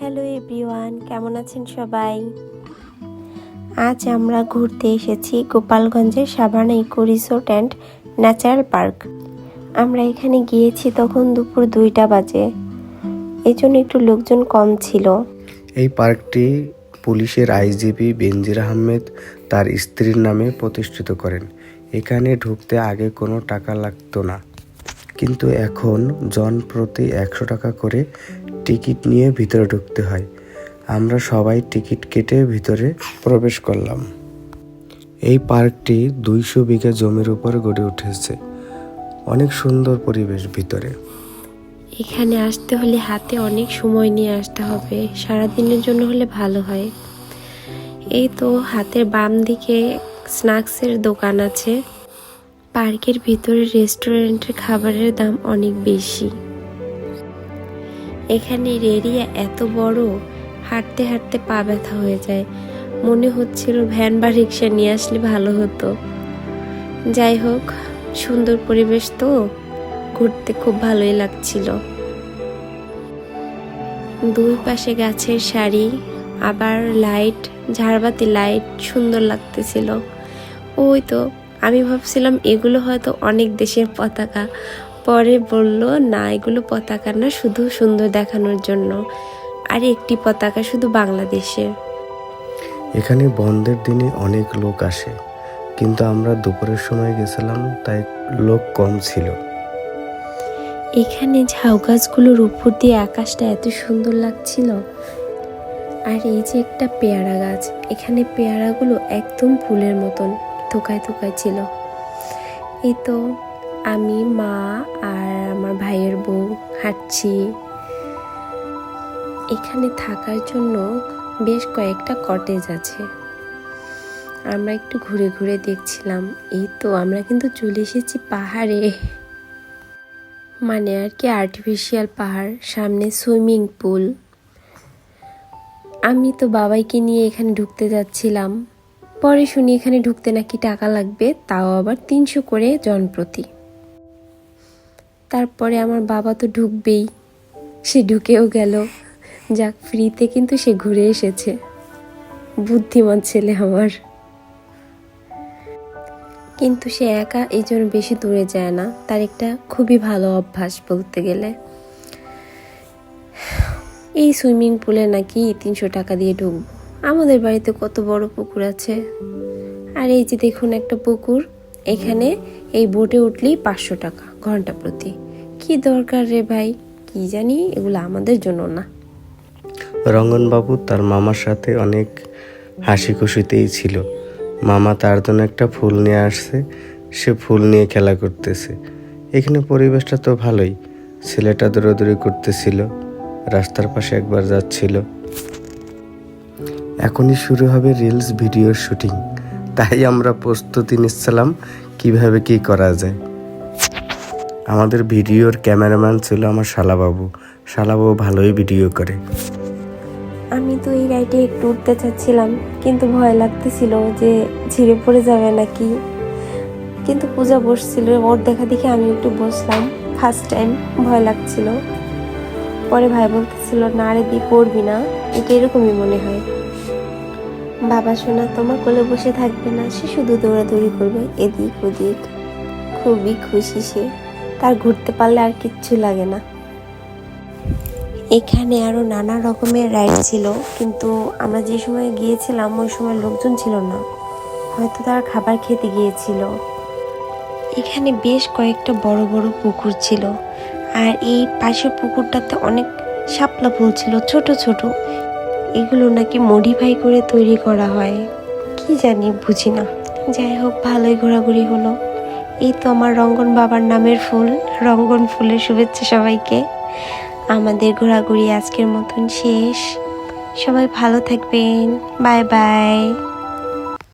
Hello everyone, কেমন আছেন সবাই? আজ আমরা ঘুরতে এসেছি গোপালগঞ্জের Savanna Eco Resort and Natural Park. আমরা এখানে গিয়েছি তখন দুপুর দুইটা বাজে। এই জন্য একটু লোকজন কম ছিল। এই পার্কটি পুলিশের আইজিপি বেনজির আহমেদ তার স্ত্রীর নামে প্রতিষ্ঠিত করেন। এখানে ঢুকতে আগে কোনো টাকা লাগতো না। কিন্তু এখন জন প্রতি একশো টাকা করে টিকিট নিয়ে ভিতরে ঢুকতে হয়। আমরা সবাই টিকিট কেটে ভিতরে প্রবেশ করলাম। এই পার্কটি দুইশো বিঘা জমির উপর গড়ে উঠেছে। অনেক সুন্দর পরিবেশ ভিতরে। এখানে আসতে হলে হাতে অনেক সময় নিয়ে আসতে হবে। সারা দিনের জন্য হলে ভালো হয়। এই তো হাতের বাম দিকে স্ন্যাক্সের দোকান আছে। পার্কের ভিতরে রেস্টুরেন্টের খাবারের দাম অনেক বেশি। এখানের এরিয়া এত বড়? হাঁটতে হাঁটতে পা ব্যথা হয়ে যায়। মনে হচ্ছিল ভ্যান বা রিক্সা নিয়ে আসলে ভালো হতো। যাই হোক, সুন্দর পরিবেশ তো। ঘুরতে খুব ভালোই লাগছিল। দুই পাশে গাছের সারি, আবার লাইট, ঝাড়বাতি লাইট, সুন্দর লাগতেছিল। ওই তো, আমি ভাবছিলাম এগুলো হয়তো অনেক দেশের পতাকা। পরে বলল না এগুলো পতাকা না শুধু সুন্দর দেখানোর জন্য। আর একটি পতাকা শুধু বাংলাদেশের এখানে বন্ধের দিনে অনেক লোক আসে কিন্তু আমরা দুপুরের সময় গেছিলাম তাই লোক কম ছিল। এখানে ঝাউ গাছগুলোর উপর দিয়ে আকাশটা এত সুন্দর লাগছিল। আর এই যে একটা পেয়ারা গাছ এখানে পেয়ারাগুলো একদম ফুলের মতন থোকায় থোকায় ছিল। এই তো আমি, মা আর আমার ভাইয়ের বউ হাঁটছি। এখানে থাকার জন্য বেশ কয়েকটা কটেজ আছে। আমরা একটু ঘুরে ঘুরে দেখছিলাম। এই তো, আমরা কিন্তু চলে এসেছি পাহাড়ে। মানে আর কি আর্টিফিশিয়াল পাহাড়, সামনে সুইমিং পুল আমি তো বাবাইকে নিয়ে এখানে ঢুকতে যাচ্ছিলাম। পরে শুনি এখানে ঢুকতে নাকি টাকা লাগবে, তাও আবার তিনশো করে জনপ্রতি। তারপরে আমার বাবা তো ঢুকবেই। সে ঢুকেও গেল। যাক, ফ্রিতে কিন্তু সে ঘুরে এসেছে। বুদ্ধিমান ছেলে আমার। কিন্তু সে একা এই জন্য বেশি দূরে যায় না। তার একটা খুবই ভালো অভ্যাস বলতে গেলে। এই সুইমিং পুলে নাকি তিনশো টাকা দিয়ে ঢুকবো আমাদের বাড়িতে কত বড় পুকুর আছে। আর এই যে দেখুন একটা পুকুর। এখানে এই বোটে উঠলেই পাঁচশো টাকা, ঘণ্টা প্রতি। কি দরকার রে ভাই? কি জানি, এগুলো আমাদের জন্য না। রঙ্গনবাবু তার মামার সাথে অনেক হাসি খুশিতেই ছিল। মামা তার জন্য একটা ফুল নিয়ে আসছে, সে ফুল নিয়ে খেলা করতেছে। এখানে পরিবেশটা তো ভালোই, ছেলেটা দৌড়াদৌড়ি করতেছিল, রাস্তার পাশে একবার যাচ্ছিল। এখনই শুরু হবে রিলস ভিডিওর শুটিং। তাই আমরা প্রস্তুতি নিচ্ছিলাম কীভাবে কি করা যায়। আমাদের ভিডিওর ক্যামেরাম্যান ছিল আমার শালাবাবু। শালাবাবু ভালোই ভিডিও করে। আমি তো এই রাইডে একটু উঠতে চাচ্ছিলাম, কিন্তু ভয় লাগতেছিল যে ঝিরে পড়ে যাবে নাকি। কিন্তু পূজা বসছিল, ওর দেখা দেখে আমি একটু বসলাম। ফার্স্ট টাইম ভয় লাগছিল। পরে ভাই বলতেছিল, না রে দি পড়বি না। এটা এরকমই মনে হয়। বাবা শোনা তোমার কোলে বসে থাকবে না, সে শুধু দৌড়াদৌড়ি করবে এদিক ওদিক। খুবই খুশি সে, তার ঘুরতে পারলে আর কিচ্ছু লাগে না। এখানে আরও নানা রকমের রাইড ছিল, কিন্তু আমরা যে সময় গিয়েছিলাম, ওই সময় লোকজন ছিল না। হয়তো তারা খাবার খেতে গিয়েছিল। এখানে বেশ কয়েকটা বড় বড় পুকুর ছিল, আর এই পাশের পুকুরটাতে অনেক শাপলা ফুল ছিল, ছোট ছোট। এগুলো নাকি মডিফাই করে তৈরি করা হয়। কি জানি, বুঝি না। যাই হোক, ভালোই ঘোরাঘুরি হলো। এই তো আমার রঙ্গন বাবার নামের ফুল, রঙ্গন ফুলের শুভেচ্ছা সবাইকে। আমাদের ঘোরাঘুরি আজকের মতন শেষ। সবাই ভালো থাকবেন। Bye bye.